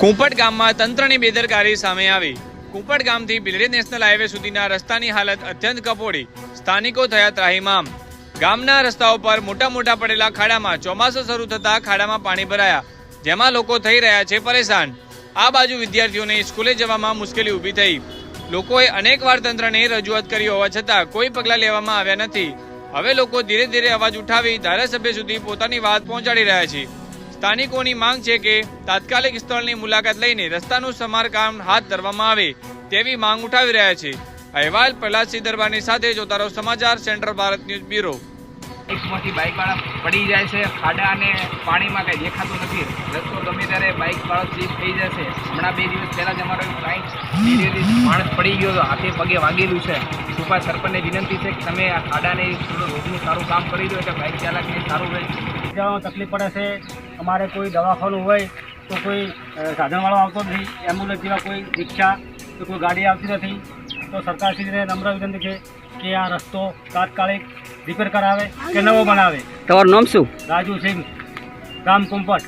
કુંપટ ગામમાં તંત્રની બેદરકારી સામે આવી. કુંપટ ગામથી બિલરી નેશનલ હાઈવે સુધીના રસ્તાની હાલત અત્યંત કપોડી સ્થાનિકો થયા ત્રાહીમામ. ગામના રસ્તાઓ પર મોટા મોટા પડેલા ખાડામાં ચોમાસું શરૂ થતા ખાડામાં પાણી ભરાયા. જેમાં લોકો થઈ રહ્યા છે પરેશાન. આ બાજુ વિદ્યાર્થીઓને સ્કૂલે જવામાં મુશ્કેલી ઊભી થઈ. લોકોએ અનેકવાર તંત્રને રજૂઆત કરી હોવા છતાં કોઈ પગલાં લેવામાં આવ્યા નથી. હવે લોકો ધીરે ધીરે અવાજ ઉઠાવી ધારાસભ્ય સુધી પોતાની વાત પહોંચાડી રહ્યા છે. સ્થાનિકોની માંગ છે કે તાત્કાલિક સ્થળની મુલાકાત લઈને રસ્તાનું સમારકામ હાથ ધરવામાં આવે તેવી માંગ ઉઠાવી રહ્યા છે. અહેવાલ પ્રહલાદસિંહ દરબારની સાથે જોતારો સમાચાર સેન્ટ્રલ ભારત ન્યૂઝ બ્યુરો. એકમાંથી બાઇકવાળા પડી જાય છે ખાડા અને પાણીમાં કંઈ દેખાતું નથી. રસ્તો ગમે ત્યારે બાઇકવાળો સ્લીપ થઈ જશે. હમણાં બે દિવસ પહેલાં જ અમારો એક બાઇક માણસ પડી ગયો હતો હાથે પગે વાગેલું છે. કૃપા સરપંચને વિનંતી છે કે તમે આ ખાડાને થોડું રોજનું સારું કામ કરી દો એટલે બાઇક ચાલકને સારું રહે. તકલીફ પડે છે અમારે કોઈ દવાખાનું હોય તો કોઈ સાધનવાળો આવતો નથી એમ્બ્યુલન્સ જેવા કોઈ રિક્ષા કે કોઈ ગાડી આવતી નથી તો સરકારશ્રીને નમ્ર વિનંતી છે કે આ રસ્તો તાત્કાલિક રિપેર કરાવે કે નવો બનાવે. તમારું નામ શું? રાજુ સિંહ ગામ કુંપટ.